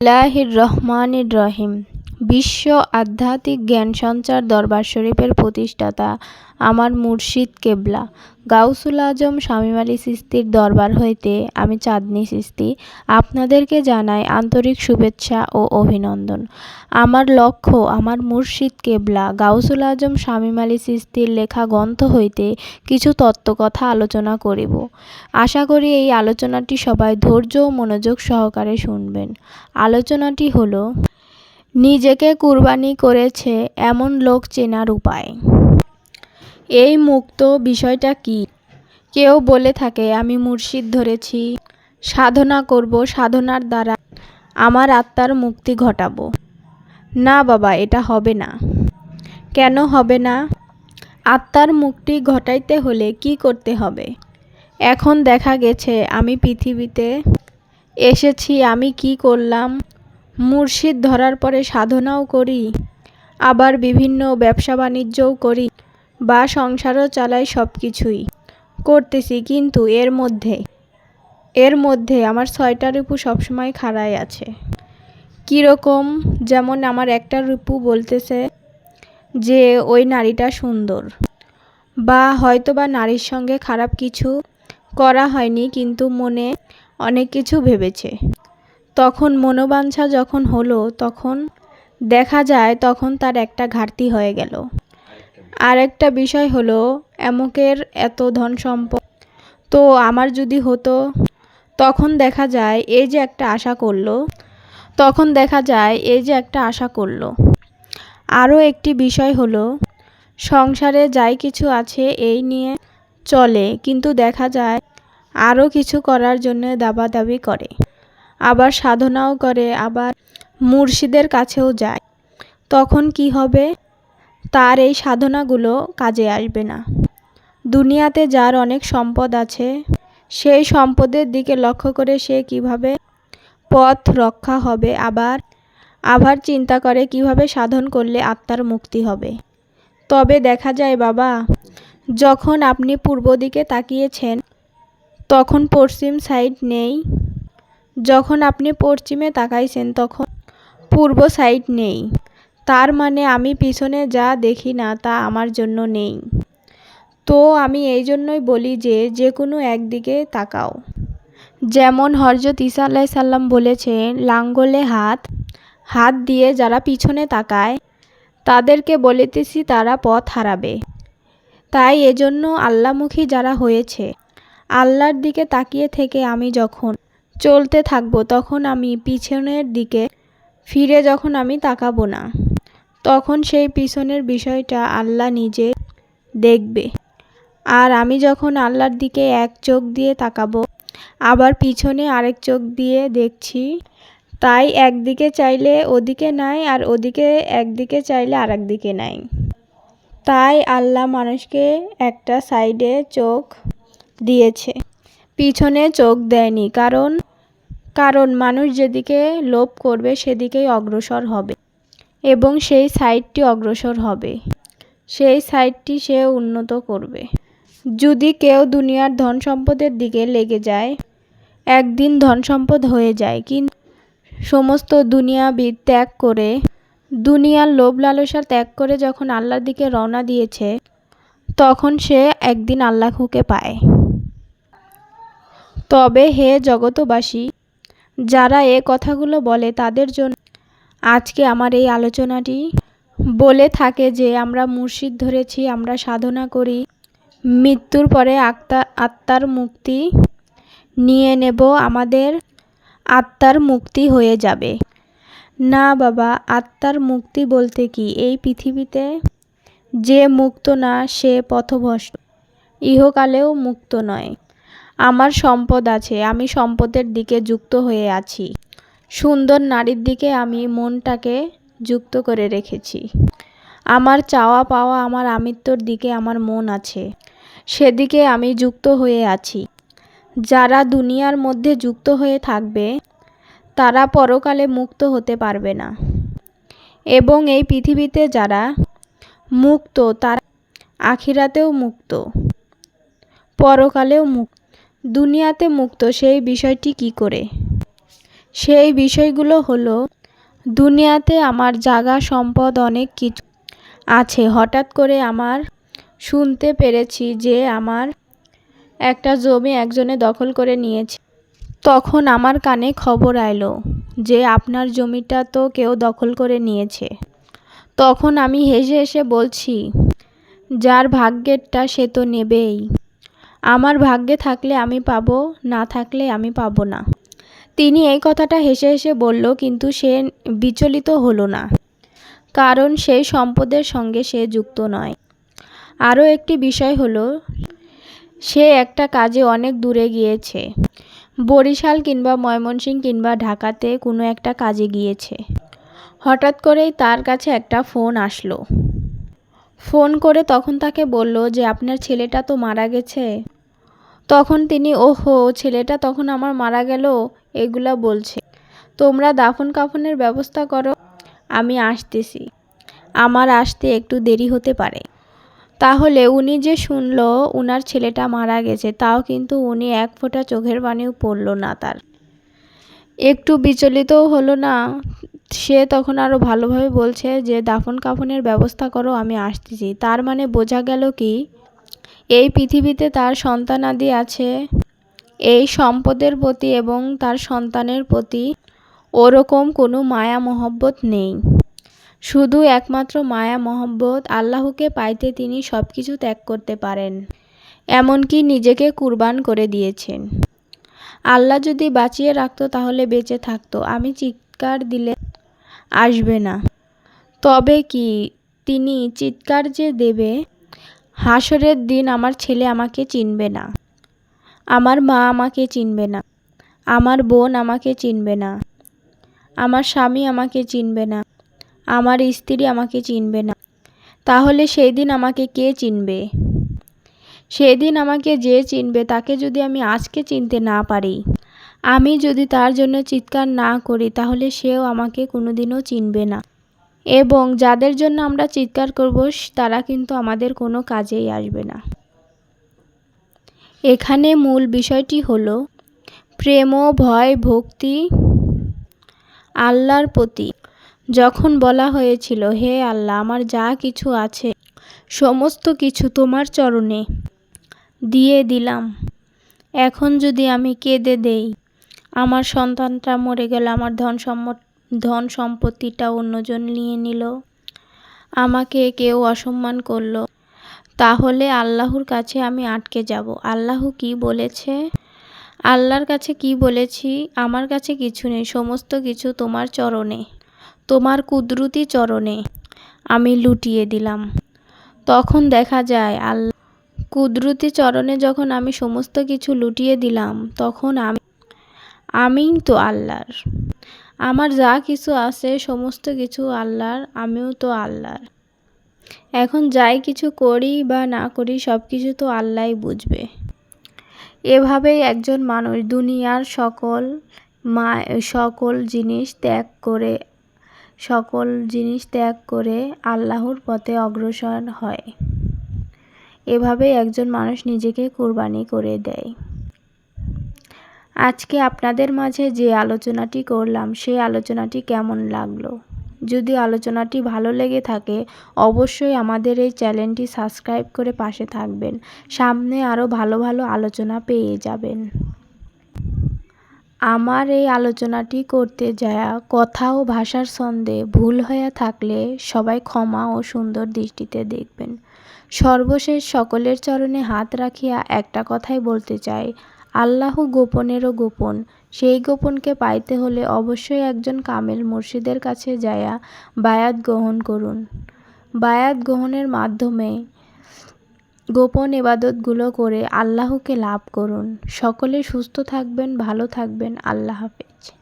বিসমিল্লাহির রহমানির রহিম। বিশ্ব আধ্যাত্মিক জ্ঞান সঞ্চার দরবার শরীফের প্রতিষ্ঠাতা আমার মুর্শিদ কেবলা। গাউসুল আজম আলী সিস্তির দরবার হইতে আমি চাঁদনি সিস্তি। আপনাদেরকে জানাই আন্তরিক শুভেচ্ছা ও অভিনন্দন। আমার লক্ষ্য আমার মুর্শিদ কেবলা, গাউসুল আজম আলী সিস্তির লেখা গ্রন্থ হইতে কিছু তত্ত্বকথা আলোচনা করিব। আশা করি এই আলোচনাটি সবাই ধৈর্য ও মনোযোগ সহকারে শুনবেন। আলোচনাটি হলো নিজেকে কুরবানি করেছে এমন লোক চেনার উপায়। এই মুক্ত বিষয়টা কি? কেউ বলে থাকে, আমি মুর্শিদ ধরেছি, সাধনা করব সাধনার দ্বারা, আমার আত্মার মুক্তি ঘটাবো। না বাবা, এটা হবে না। কেন হবে না? আত্মার মুক্তি ঘটাইতে হলে কি করতে হবে? এখন দেখা গেছে, আমি পৃথিবীতে এসেছি, আমি কি করলাম? মুর্শিদ ধরার পরে সাধনাও করি, আবার বিভিন্ন ব্যবসা বাণিজ্যও করি, বা সংসারও চালাই সব কিছুই করতেছি কিন্তু এর মধ্যে এর মধ্যে আমার ছয়টা রিপু সবসময় খাড়াই আছে। কীরকম? যেমন আমার একটা রিপু বলতেছে যে, ওই নারীটা সুন্দর। বা হয়তো বা নারীর সঙ্গে খারাপ কিছু করা হয়নি, কিন্তু মনে অনেক কিছু ভেবেছে। তখন মনোবাঞ্ছা যখন হলো, তখন দেখা যায় তখন তার একটা ঘাটতি হয়ে গেল। আর একটা বিষয় হলো এমকের এত ধন সম্পদ। তো আমার যদি হতো, তখন দেখা যায় এই যে একটা আশা করল, তখন দেখা যায় এই যে একটা আশা করল। আরও একটি বিষয় হলো, সংসারে যাই কিছু আছে এই নিয়ে চলে, কিন্তু দেখা যায় আরও কিছু করার জন্য দাবাদাবি করে। আবার সাধনাও করে, আবার মুর্শিদের কাছেও যায়। তখন কি হবে? তার এই সাধনাগুলো কাজে আসবে না। দুনিয়াতে যার অনেক সম্পদ আছে, সেই সম্পদের দিকে লক্ষ্য করে সে কীভাবে পথ রক্ষা হবে, আবার আবার চিন্তা করে কীভাবে সাধন করলে আত্মার মুক্তি হবে। তবে দেখা যায়, বাবা, যখন আপনি পূর্ব দিকে তাকিয়েছেন, তখন পশ্চিম সাইড নেই। যখন আপনি পশ্চিমে তাকাইছেন তখন পূর্ব সাইড নেই। তার মানে আমি পিছনে যা দেখি না তা আমার জন্য নেই। তো আমি এই জন্যই বলি যে যে কোনো একদিকে তাকাও। যেমন হরজত ইসা আল্লাহ সাল্লাম বলেছেন লাঙ্গলে হাত হাত দিয়ে যারা পিছনে তাকায়, তাদেরকে বলিতেছি তারা পথ হারাবে। তাই এজন্য আল্লামুখী যারা হয়েছে, আল্লাহর দিকে তাকিয়ে থেকে আমি যখন চলতে থাকব, তখন আমি পিছনের দিকে ফিরে যখন আমি তাকাবো না, তখন সেই পিছনের বিষয়টা আল্লাহ নিজে দেখবে। আর আমি যখন আল্লাহর দিকে এক চোখ দিয়ে তাকাবো, আবার পিছনে আরেক চোখ দিয়ে দেখছি, তাই একদিকে চাইলে ওদিকে নাই আর ওদিকে একদিকে চাইলে আর দিকে নাই। তাই আল্লাহ মানুষকে একটা সাইডে চোখ দিয়েছে, পিছনে চোখ দেয়নি, কারণ কারণ মানুষ যেদিকে লোভ করবে, সেদিকেই অগ্রসর হবে এবং সেই সাইডটি অগ্রসর হবে। সেই সাইডটি সে উন্নত করবে। যদি কেউ দুনিয়ার ধন সম্পদের দিকে লেগে যায়, একদিন ধন সম্পদ হয়ে যায়। কিন্তু সমস্ত দুনিয়াবিদ ত্যাগ করে, দুনিয়ার লোভ লালসা ত্যাগ করে যখন আল্লাহর দিকে রওনা দিয়েছে, তখন সে একদিন আল্লাহকে পায়। তবে হে জগতবাসী যারা এ কথাগুলো বলে তাদের জন্য আজকে আমার এই আলোচনাটি বলে থাকে যে আমরা মুর্শিদ ধরেছি, আমরা সাধনা করি, মৃত্যুর পরে আত্মা, আত্মার মুক্তি নিয়ে নেব, আমাদের আত্মার মুক্তি হয়ে যাবে। না বাবা, আত্মার মুক্তি বলতে কি? এই পৃথিবীতে যে মুক্ত না, সে পথভ্রষ্ট। ইহকালেও মুক্ত নয়। আমার সম্পদ আছে, আমি সম্পদের দিকে যুক্ত হয়ে আছি। সুন্দর নারীর দিকে আমি মনটাকে যুক্ত করে রেখেছি। আমার চাওয়া পাওয়া, আমার আমিত্বর দিকে আমার মন আছে। সেদিকে আমি যুক্ত হয়ে আছি। যারা দুনিয়ার মধ্যে যুক্ত হয়ে থাকবে, তারা পরকালে মুক্ত হতে পারবে না। এবং এই পৃথিবীতে যারা মুক্ত, তারা আখিরাতেও মুক্ত, পরকালেও মুক্ত। দুনিয়াতে মুক্ত, সেই বিষয়টি কি করে? সেই বিষয়গুলো হলো, দুনিয়াতে আমার জাগা সম্পদ অনেক কিছু আছে। হঠাৎ করে আমার শুনতে পেরেছি যে আমার একটা জমি একজনে দখল করে নিয়েছে। তখন আমার কানে খবর আইলো যে আপনার জমিটা তো কেউ দখল করে নিয়েছে। তখন আমি হেসে হেসে বলছি, যার ভাগ্যেরটা সে তো নেবেই। আমার ভাগ্যে থাকলে আমি পাবো, না থাকলে আমি পাবো না। তিনি এই কথাটা হেসে হেসে বলল, কিন্তু সে বিচলিত হলো না। কারণ সেই সম্পদের সঙ্গে সে যুক্ত নয়। আরও একটি বিষয় হলো, সে একটা কাজে অনেক দূরে গিয়েছে। বরিশাল কিংবা ময়মনসিংহ কিংবা ঢাকাতে কোনো একটা কাজে গিয়েছে। হঠাৎ করেই তার কাছে একটা ফোন আসলো। ফোন করে তখন তাকে বলল যে, আপনার ছেলেটা তো মারা গেছে। তখন তিনি, ওহো, ছেলেটা তখন আমার মারা গেল, এগুলা বলছে। তোমরা দাফন কাফনের ব্যবস্থা করো, আমি আসতেছি। আমার আসতে একটু দেরি হতে পারে। তাহলে উনি যে শুনল, উনার ছেলেটা মারা গেছে, তাও কিন্তু উনি এক ফোঁটা চোখের পানিও পড়ল না তার। একটু বিচলিতও হলো না সে তখন আরও ভালোভাবে বলছে যে, দাফন কাফনের ব্যবস্থা করো, আমি আসতেছি। তার মানে বোঝা গেল কি, এই পৃথিবীতে তার সন্তানাদি আছে। এই সম্পদের প্রতি এবং তার সন্তানের প্রতি ওরকম কোনো মায়া মহব্বত নেই। শুধু একমাত্র মায়া মহব্বত, আল্লাহকে পাইতে তিনি সব কিছু ত্যাগ করতে পারেন, এমনকি নিজেকে কুরবান করে দিয়েছেন। আল্লাহ যদি বাঁচিয়ে রাখতো, তাহলে বেঁচে থাকতো। আমি চিৎকার দিলে আসবে না। তবে কি তিনি চিৎকার যে দেবে, হাসরের দিন আমার ছেলে আমাকে চিনবে না। আমার মা আমাকে চিনবে না। আমার বোন আমাকে চিনবে না। আমার স্বামী আমাকে চিনবে না। আমার স্ত্রী আমাকে চিনবে না। তাহলে সেই দিন আমাকে কে চিনবে? সেদিন আমাকে যে চিনবে, তাকে যদি আমি আজকে চিনতে না পারি আমি যদি তার জন্য চিৎকার না করি, তাহলে সেও আমাকে কোনোদিনও চিনবে না। এবং যাদের জন্য আমরা চিৎকার করব, তারা কিন্তু আমাদের কোনো কাজেই আসবে না। এখানে মূল বিষয়টি হলো, প্রেম ভয় ভক্তি আল্লাহর প্রতি। যখন বলা হয়েছিল, হে আল্লাহ, আমার যা কিছু আছে, সমস্ত কিছু তোমার চরণে দিয়ে দিলাম। এখন যদি আমি কেঁদে দেই আমার সন্তানটা মরে গেল আমার ধন ধন সম্পত্তিটা অন্যজন নিয়ে নিল। আমাকে কেউ অসম্মান করল। তাহলে আল্লাহর কাছে আমি আটকে যাব। আল্লাহ কি বলেছে? আল্লাহর কাছে কি বলেছি? আমার কাছে কিছু নেই, সমস্ত কিছু তোমার চরণে, তোমার কুদরতি চরণে আমি লুটিয়ে দিলাম। তখন দেখা যায়, আল্লাহ কুদরতি চরণে যখন আমি সমস্ত কিছু লুটিয়ে দিলাম, তখন আমি আমিই তো আল্লাহর। আমার যা কিছু আছে, সমস্ত কিছু আল্লাহর, আমিও তো আল্লাহর। এখন যাই কিছু করি বা না করি সব কিছু তো আল্লাহই বুঝবে। এভাবেই একজন মানুষ দুনিয়ার সকল মা, সকল জিনিস ত্যাগ করে, সকল জিনিস ত্যাগ করে আল্লাহর পথে অগ্রসর হয়। এভাবেই একজন মানুষ নিজেকে কোরবানি করে দেয়। আজকে আপনাদের মাঝে যে আলোচনাটি করলাম, সেই আলোচনাটি কেমন লাগল? যদি আলোচনাটি ভালো লেগে থাকে, অবশ্যই আমাদের এই চ্যানেলটি সাবস্ক্রাইব করে পাশে থাকবেন। সামনে আরও ভালো ভালো আলোচনা পেয়ে যাবেন। আমার এই আলোচনাটি করতে যায়া কথা ও ভাষার ছন্দে ভুল হয়ে থাকলে সবাই ক্ষমা ও সুন্দর দৃষ্টিতে দেখবেন। সর্বশেষ সকলের চরণে হাত রাখিয়া একটা কথাই বলতে চাই। আল্লাহ গোপনেরও গোপন। সেই গোপনকে পাইতে হলে অবশ্যই একজন কামেল মুর্শিদের কাছে যায়া বায়াত গ্রহণ করুন। বায়াত গ্রহণের মাধ্যমে গোপন এবাদতগুলো করে আল্লাহকে লাভ করুন। সকলে সুস্থ থাকবেন, ভালো থাকবেন। আল্লাহ হাফেজ।